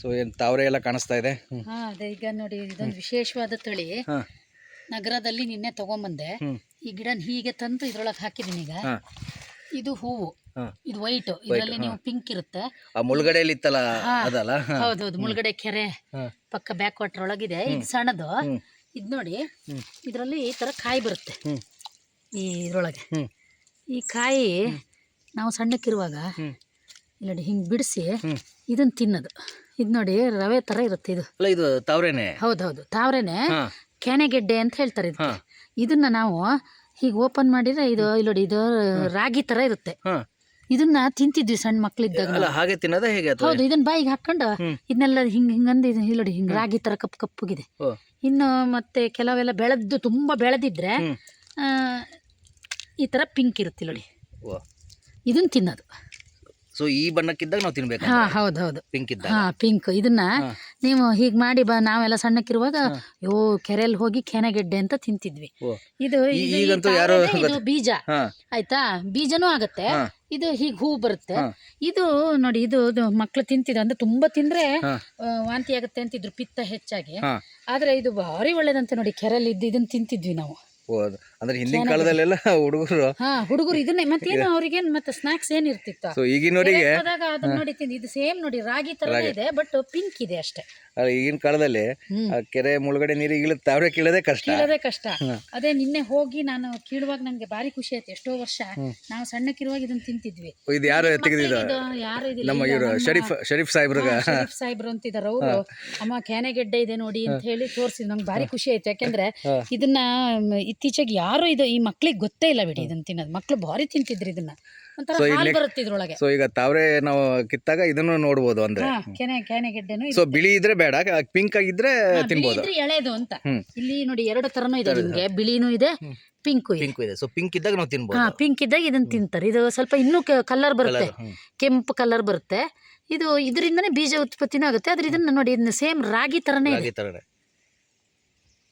So ಏನು ತಾವರೆ ಎಲ್ಲ ಕಾಣಿಸ್ತಾ ಇದೆ ಹ್ಮ್. ಹಾ ಅದೇ ಈಗ ನೋಡಿ ಇದೊಂದು ವಿಶೇಷವಾದ ತಳಿ ಹಾ ನಗರದಲ್ಲಿ ನಿನ್ನೆ ತಗೊಂಬಂದೆ ಹ್ಮ್. ಈ ಗಿಡನ ಹೀಗೆ ತಂದು ಇದ್ರೊಳಗೆ ಹಾಕಿದೀನಿ ಈಗ ಹಾ ಇದು ಹೂವು ಹಾ ಇದು ವೈಟ್ ಇದರಲ್ಲಿ ನೀವು ಪಿಂಕ್ ಇರುತ್ತೆ ಆ ಮುಳುಗಡೆಯಲ್ಲಿ ಇತ್ತಲ್ಲ ಹಾ. ಅದಲ್ಲ ಹಾ. ಹೌದೌದು ಮುಳುಗಡೆ ಕೆರೆ ಹಾ. ಪಕ್ಕ ಬ್ಯಾಕ್ ವಾಟರ್ ಒಳಗಿದೆ ಇದು ಸಣ್ಣದು ಹ್ಮ್. ಇದು ನೋಡಿ ಹ್ಮ್. ಇದರಲ್ಲಿ ಈ ಥರ ಕಾಯಿ ಬರುತ್ತೆ ಹ್ಮ್. ಈ ಇದ್ರೊಳಗೆ ಹ್ಮ್. ಈ ಕಾಯಿ ನಾವು ಸಣ್ಣಕ್ಕಿರುವಾಗ ಹ್ಮ್. ಇಲ್ಲಿ ನೋಡಿ ಹಿಂಗೆ ಬಿಡಿಸಿ ಹ್ಮ್. ಇದನ್ನು ತಿನ್ನೋದು ಇದು ನೋಡಿ ರವೆ ತರ ಇರುತ್ತೆ ಇದು. ಅಲ್ಲ ಇದು ತಾವ್ರೇನೆ? ಹೌದೌದು ತಾವ್ರೇನೆ. ಕೆನೆಗೆಡ್ಡೆ ಅಂತ ಹೇಳ್ತಾರೆ ಇದು. ಇದನ್ನ ನಾವು ಹೀಗೆ ಓಪನ್ ಮಾಡಿದ್ರೆ ಇದು ಇಲ್ಲಿ ನೋಡಿ ಇದು ರಾಗಿ ತರ ಇರುತ್ತೆ. ಇದನ್ನ ತಿಂತಿದ್ವಿ ಸಣ್ಣ ಮಕ್ಳಿದ್ದಾಗ ಹಾಗೆ ತಿನ್ನೋದ ಹೇಗೆ ಹೌದು ಇದನ್ನ ಬಾಯಿಗೆ ಹಾಕೊಂಡು. ಇದನ್ನೆಲ್ಲ ಹಿಂಗೆ ಹಿಂಗಂದು ಇಲ್ಲಿ ನೋಡಿ ಹಿಂಗೆ ರಾಗಿ ತರ ಕಪ್ಪು ಕಪ್ಪುಗಿದೆ. ಇನ್ನು ಮತ್ತೆ ಕೆಲವೆಲ್ಲ ಬೆಳೆದ್ದು ತುಂಬಾ ಬೆಳೆದಿದ್ರೆ ಈ ತರ ಪಿಂಕ್ ಇರುತ್ತೆ ನೋಡಿ. ಇದನ್ನ ತಿನ್ನೋದು. ಸೊ ಈ ಬಣ್ಣಕ್ಕಿದ್ದಾಗ ನಾವು ತಿನ್ಬೇಕು ಹಾ ಹೌದು ಹೌದು. ಪಿಂಕ್ ಇದ್ದಾಗ. ಹಾ ಪಿಂಕ್ ಇದನ್ನ ನೀವು ಹೀಗ್ ಮಾಡಿ ಬಾ ನಾವೆಲ್ಲ ಸಣ್ಣಕ್ಕಿರುವಾಗ ಯೋ ಕೆರೆಯಲ್ಲಿ ಹೋಗಿ ಕೆನೆಗೆಡ್ಡೆ ಅಂತ ತಿಂತಿದ್ವಿ. ಇದು ಈ- ಇದು ಈ ಈಗಂತೂ ಯಾರೋ ತಾವರೆನೇ ಇದು ಬೀಜ. ಹಾ. ಆಯ್ತಾ? ಬೀಜನೂ ಆಗತ್ತೆ. ಇದು ಹೀಗ್ ಹೂ ಬರುತ್ತೆ. ಇದು ನೋಡಿ ಇದು ಇದು ಮಕ್ಳು ತಿಂತಿದ್ರು. ಅಂದ್ರೆ ತುಂಬಾ ತಿಂದ್ರೆ ಹಾ. ಆ, ವಾಂತಿ ಆಗುತ್ತೆ ಅಂತಿದ್ರು ಪಿತ್ತ ಹೆಚ್ಚಾಗಿ. ಹಾ. ಆದ್ರೆ ಇದು ಭಾರಿ ಒಳ್ಳೇದಂತೆ ನೋಡಿ ಕೆರೆಯಲ್ಲಿ ಇದ್ದು ಇದನ್ನ ತಿಂತಿದ್ವಿ ನಾವು. ಅಂದ್ರೆ ಹಿಂದಿನ ಕಾಲದಲ್ಲೆಲ್ಲ ಹುಡುಗರು ಹಾ ಹುಡುಗರು ಇದನ್ನೇ ಮತ್ತೇನು ಅವ್ರಿಗೇನ್ ಮತ್ತೆ ಸ್ನಾಕ್ಸ್ ಏನ್ ಇರ್ತಿತ್ತು? ಸೊ ಈಗಿನವರಿಗೆ ಹೋದಾಗ ಅದನ್ನ ನೋಡಿ ತಿಂದು ಇದು ಸೇಮ್ ನೋಡಿ ರಾಗಿ ತರ ಇದೆ ಬಟ್ ಪಿಂಕ್ ಇದೆ ಅಷ್ಟೇ. ಈಗಿನ ಕಾಲದಲ್ಲಿ ಆ ಕೆರೆ ಮುಳುಗಡೆ ನೀರು ಇಳಿದ ತಾವ್ರೆ ಕೀಳೋದೇ ಕಷ್ಟ. ಕೀಳೋದೇ ಕಷ್ಟ. ಅದೇ ನಿನ್ನೆ ಹೋಗಿ ನಾನು ಕೀಳುವಾಗ ನಂಗೆ ಭಾರಿ ಖುಷಿ ಆಯ್ತು. ಎಷ್ಟೋ ವರ್ಷ ನಾವು ಸಣ್ಣಕ್ಕಿರುವಾಗ ಇದನ್ನ ತಿಂತಿದ್ವಿ. ಇದು ಯಾರು ತೆಗೆದಿದ್ದು? ಇದು ಯಾರು ಇದಿಲ್ಲ ನಮ್ಮ ಇವರು ಶರೀಫ್ ಶರೀಫ್ ಸಾಹೇಬ್ರಿಗ. ಶರೀಫ್ ಸಾಹೇಬ್ರು ಅಂತಿದಾರ ಅವರು. ಅಮ್ಮ ಕ್ಯಾನೆಗೆಡ್ಡೆ ಇದೆ ನೋಡಿ ಅಂತ ಹೇಳಿ ತೋರಿಸಿದ್ ನಂಗೆ ಭಾರಿ ಖುಷಿ ಆಯ್ತು. ಯಾಕಂದ್ರೆ ಇದನ್ನ ಇತ್ತೀಚೆಗೆ ಯಾರು ಇದು ಈ ಮಕ್ಳಿಗೆ ಗೊತ್ತೇ ಇಲ್ಲ ಬಿಡಿ ಇದನ್ನ ತಿನ್ನೋದು. ಮಕ್ಳು ಭಾರಿ ತಿಂತಿದ್ರು ಇದನ್ನ. ಒಂಥರ ಹಾಲು ಬರುತ್ತೆ ಇದ್ರೊಳಗೆ. ಸೊ ಈಗ ತಾವ್ರೆ ನಾವು ಕಿತ್ತಾಗ ಇದನ್ನು ನೋಡಬಹುದು ಅಂದ್ರೆ. ಹಾ ಕೆನೆ ಸೊ ಬಿಳಿ ಇದ್ರೆ ಬೇಡ ಪಿಂಕ್ ಆಗಿದ್ರೆ ತಿನ್ಬೋದು. ಇದ್ರೆ ಎಳೆದು ಅಂತ. ಹ್ಮ್. ಇಲ್ಲಿ ನೋಡಿ ಎರಡು ತರನು ಇದೆ ನಿಮ್ಗೆ. ಬಿಳಿನೂ ಇದೆ ಪಿಂಕು ಇದೆ. ಪಿಂಕ್ ಇದೆ. ಸೊ ಪಿಂಕ್ ಇದ್ದಾಗ ನಾವು ತಿನ್ಬೋದು. ಹಾ ಪಿಂಕ್ ಇದ್ದಾಗ ಇದನ್ನ ತಿಂತಾರೆ. ಇದು ಸ್ವಲ್ಪ ಇನ್ನೂ ಕಲರ್ ಬರುತ್ತೆ. ಹ್ಮ್. ಕೆಂಪು ಕಲರ್ ಬರುತ್ತೆ. ಇದು ಇದರಿಂದನೇ ಬೀಜ ಉತ್ಪತ್ತಿನೂ ಆಗುತ್ತೆ. ಆದ್ರೆ ಇದನ್ನ ನೋಡಿ ಇದನ್ನ ಸೇಮ್ ರಾಗಿ ತರನೇ ಇದೆ. ರಾಗಿ ತರನೇ.